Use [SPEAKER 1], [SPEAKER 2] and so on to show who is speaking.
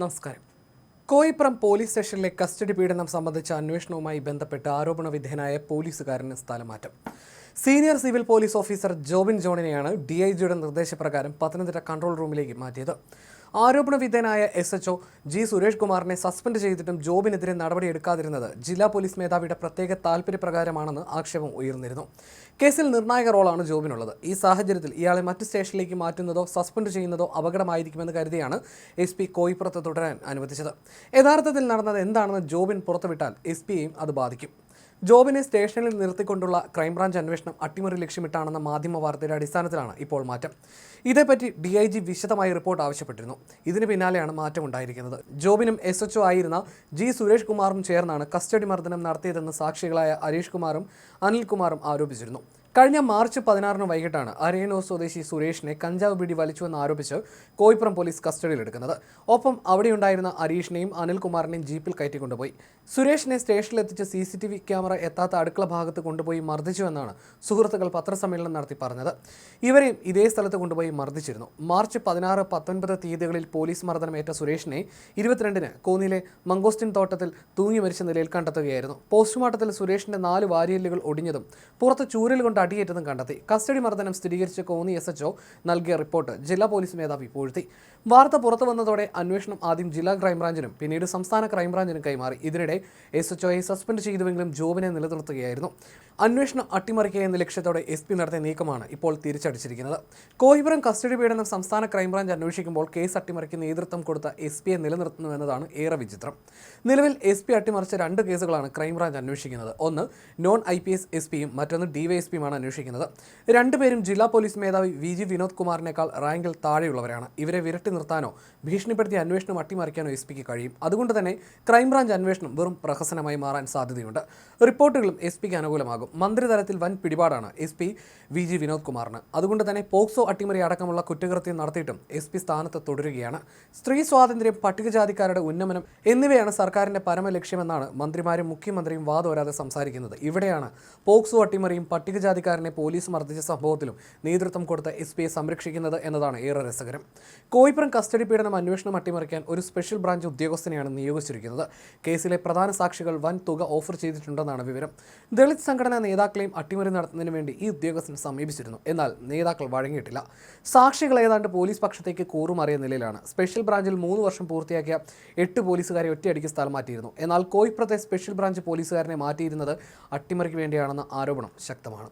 [SPEAKER 1] നമസ്കാരം. കോയിപ്പുറം പോലീസ് സ്റ്റേഷനിലെ കസ്റ്റഡി പീഡനം സംബന്ധിച്ച അന്വേഷണവുമായി ബന്ധപ്പെട്ട് ആരോപണ വിധേയനായ പോലീസുകാരന് സ്ഥലമാറ്റം. Senior civil police officer Jobin ജോണിനെയാണ് D I ജിയുടെ നിർദ്ദേശപ്രകാരം പത്തനംതിട്ട കൺട്രോൾ റൂമിലേക്ക് മാറ്റിയത്. ആരോപണ വിധേയനായ എസ് എച്ച്ഒ ജി സുരേഷ് കുമാറിനെ സസ്പെൻഡ് ചെയ്തിട്ടും ജോബിനെതിരെ നടപടിയെടുക്കാതിരുന്നത് ജില്ലാ പോലീസ് മേധാവിയുടെ പ്രത്യേക താൽപര്യപ്രകാരമാണെന്ന് ആക്ഷേപം ഉയർന്നിരുന്നു. കേസിൽ നിർണായക റോളാണ് ജോബിനുള്ളത്. ഈ സാഹചര്യത്തിൽ ഇയാളെ മറ്റ് സ്റ്റേഷനിലേക്ക് മാറ്റുന്നതോ സസ്പെൻഡ് ചെയ്യുന്നതോ അപകടമായിരിക്കുമെന്ന് കരുതിയാണ് എസ് പി കോയിപ്പുറത്ത് തുടരാൻ അനുവദിച്ചത്. യഥാർത്ഥത്തിൽ നടന്നത് എന്താണെന്ന് ജോബിൻ പുറത്തുവിട്ടാൽ എസ് പിയെയും അത് ബാധിക്കും. ജോബിനെ സ്റ്റേഷനിൽ നിർത്തിക്കൊണ്ടുള്ള ക്രൈംബ്രാഞ്ച് അന്വേഷണം അട്ടിമറി ലക്ഷ്യമിട്ടാണെന്ന മാധ്യമ വാർത്തയുടെ അടിസ്ഥാനത്തിലാണ് ഇപ്പോൾ മാറ്റം. ഇതേപ്പറ്റി ഡി ഐ ജി വിശദമായി റിപ്പോർട്ട് ആവശ്യപ്പെട്ടിരുന്നു. ഇതിന് പിന്നാലെയാണ് മാറ്റം ഉണ്ടായിരിക്കുന്നത്. ജോബിനും എസ് എച്ച്ഒ ആയിരുന്ന ജി സുരേഷ് കുമാറും ചേർന്നാണ് കസ്റ്റഡി മർദ്ദനം നടത്തിയതെന്ന് സാക്ഷികളായ അരീഷ് കുമാറും അനിൽകുമാറും ആരോപിച്ചിരുന്നു. കഴിഞ്ഞ മാർച്ച് പതിനാറിന് വൈകിട്ടാണ് അരയനൂർ സ്വദേശി സുരേഷിനെ കഞ്ചാവ് പിടി വലിച്ചുവെന്ന് ആരോപിച്ച് കോയിപ്പുറം പോലീസ് കസ്റ്റഡിയിലെടുക്കുന്നത്. ഒപ്പം അവിടെയുണ്ടായിരുന്ന അരീഷിനെയും അനിൽകുമാറിനെയും ജീപ്പിൽ കയറ്റിക്കൊണ്ടുപോയി. സുരേഷിനെ സ്റ്റേഷനിലെത്തിച്ച് C C T V camera എത്താത്ത അടുക്കള ഭാഗത്ത് കൊണ്ടുപോയി മർദ്ദിച്ചുവെന്നാണ് സുഹൃത്തുക്കൾ പത്രസമ്മേളനം നടത്തി പറഞ്ഞത്. ഇവരെയും ഇതേ സ്ഥലത്ത് കൊണ്ടുപോയി മർദ്ദിച്ചിരുന്നു. മാർച്ച് പതിനാറ് പത്തൊൻപത് തീയതികളിൽ പോലീസ് മർദ്ദനമേറ്റ സുരേഷിനെ ഇരുപത്തിരണ്ടിന് കോന്നിയിലെ മംഗോസ്റ്റിൻ തോട്ടത്തിൽ തൂങ്ങി മരിച്ച നിലയിൽ കണ്ടെത്തുകയായിരുന്നു. പോസ്റ്റ്മോർട്ടത്തിൽ സുരേഷിന്റെ നാല് വാരിയല്ലുകൾ ഒടിഞ്ഞതും പുറത്ത് ചൂരൽ കൊണ്ട് അടിയേറ്റതും കണ്ടെത്തി. കസ്റ്റഡി മർദ്ദനം സ്ഥിരീകരിച്ച കോന്നി എസ് എച്ച്ഒ നൽകിയ റിപ്പോർട്ട് ജില്ലാ പോലീസ് മേധാവി പൂഴ്ത്തി വാർത്ത പുറത്തു വന്നതോടെ അന്വേഷണം ആദ്യം ജില്ലാ ക്രൈംബ്രാഞ്ചിനും പിന്നീട് സംസ്ഥാന ക്രൈംബ്രാഞ്ചിനും കൈമാറി. ഇതിനിടെ എസ് എച്ച്ഒയെ സസ്പെൻഡ് ചെയ്തുവെങ്കിലും ജോബിനെ നിലനിർത്തുകയായിരുന്നു. അന്വേഷണം അട്ടിമറിക്കുക എന്ന ലക്ഷ്യത്തോടെ എസ് പി നടത്തിയ നീക്കമാണ് ഇപ്പോൾ തിരിച്ചടിച്ചിരിക്കുന്നത്. കോഹിപുരം കസ്റ്റഡി പീഡനം സംസ്ഥാന ക്രൈംബ്രാഞ്ച് അന്വേഷിക്കുമ്പോൾ കേസ് അട്ടിമറിക്ക് നേതൃത്വം കൊടുത്ത എസ് പിയെ നിലനിർത്തുന്നുവെന്നതാണ് ഏറെ വിചിത്രം. നിലവിൽ എസ് പി അട്ടിമറിച്ച രണ്ട് കേസുകളാണ് ക്രൈംബ്രാഞ്ച് അന്വേഷിക്കുന്നത്. ഒന്ന് non I P S S പിയും മറ്റൊന്ന് ഡിവൈഎസ് പിയുമാണ് അന്വേഷിക്കുന്നത്. രണ്ടുപേരും ജില്ലാ പോലീസ് മേധാവി വി ജി വിനോദ് കുമാറിനേക്കാൾ റാങ്കിൽ താഴെയുള്ളവരാണ്. ഇവരെ വിരട്ടി നിർത്താനോ ഭീഷണിപ്പെടുത്തി അന്വേഷണം അട്ടിമറിക്കാനോ എസ് പിക്ക് കഴിയും. അതുകൊണ്ട് തന്നെ ക്രൈംബ്രാഞ്ച് അന്വേഷണം വെറും പ്രഹസനമായി മാറാൻ സാധ്യതയുണ്ട്. റിപ്പോർട്ടുകളും എസ് പിക്ക് അനുകൂലമാകും. മന്ത്രിതലത്തിൽ വൻ പിടിപാടാണ് S P V G Vinod കുമാറിന്. അതുകൊണ്ട് തന്നെ പോക്സോ അട്ടിമറി അടക്കമുള്ള കുറ്റകൃത്യം നടത്തിയിട്ടും എസ് പി സ്ഥാനത്ത് തുടരുകയാണ്. സ്ത്രീ സ്വാതന്ത്ര്യം പട്ടികജാതിക്കാരുടെ ഉന്നമനം എന്നിവയാണ് സർക്കാരിന്റെ പരമ ലക്ഷ്യമെന്നാണ് മന്ത്രിമാരും മുഖ്യമന്ത്രിയും വാദോരാതെ സംസാരിക്കുന്നത്. ഇവിടെയാണ് പോക്സോ അട്ടിമറിയും പട്ടികജാതിക്കാരനെ പോലീസ് മർദ്ദിച്ച സംഭവത്തിലും നേതൃത്വം കൊടുത്ത എസ് പിയെ സംരക്ഷിക്കുന്നത് എന്നതാണ് ഏറെ രസകരം. കോയിപ്പുറം കസ്റ്റഡി പീഡനം അന്വേഷണം അട്ടിമറിക്കാൻ ഒരു സ്പെഷ്യൽ ബ്രാഞ്ച് ഉദ്യോഗസ്ഥനെയാണ് നിയോഗിച്ചിരിക്കുന്നത്. കേസിലെ പ്രധാന സാക്ഷികൾ വൻ തുക ഓഫർ ചെയ്തിട്ടുണ്ടെന്നാണ് വിവരം. ദളിത് സംഘടനാ നേതാക്കളെയും അട്ടിമറി നടത്തുന്നതിന് വേണ്ടി ഈ ഉദ്യോഗസ്ഥൻ സമീപിച്ചിരുന്നു. എന്നാൽ നേതാക്കൾ വഴങ്ങിയിട്ടില്ല. സാക്ഷികൾ ഏതാണ്ട് പോലീസ് പക്ഷത്തേക്ക് കൂറുമാറിയ നിലയിലാണ്. സ്പെഷ്യൽ ബ്രാഞ്ചിൽ മൂന്ന് വർഷം പൂർത്തിയാക്കിയ എട്ട് പോലീസുകാരെ ഒറ്റയടിക്ക് സ്ഥലം മാറ്റിയിരുന്നു. എന്നാൽ കോയിപ്പുറത്തെ സ്പെഷ്യൽ ബ്രാഞ്ച് പോലീസുകാരനെ മാറ്റിയിരുന്നത് അട്ടിമറിക്ക് വേണ്ടിയാണെന്ന ആരോപണം ശക്തമാണ്.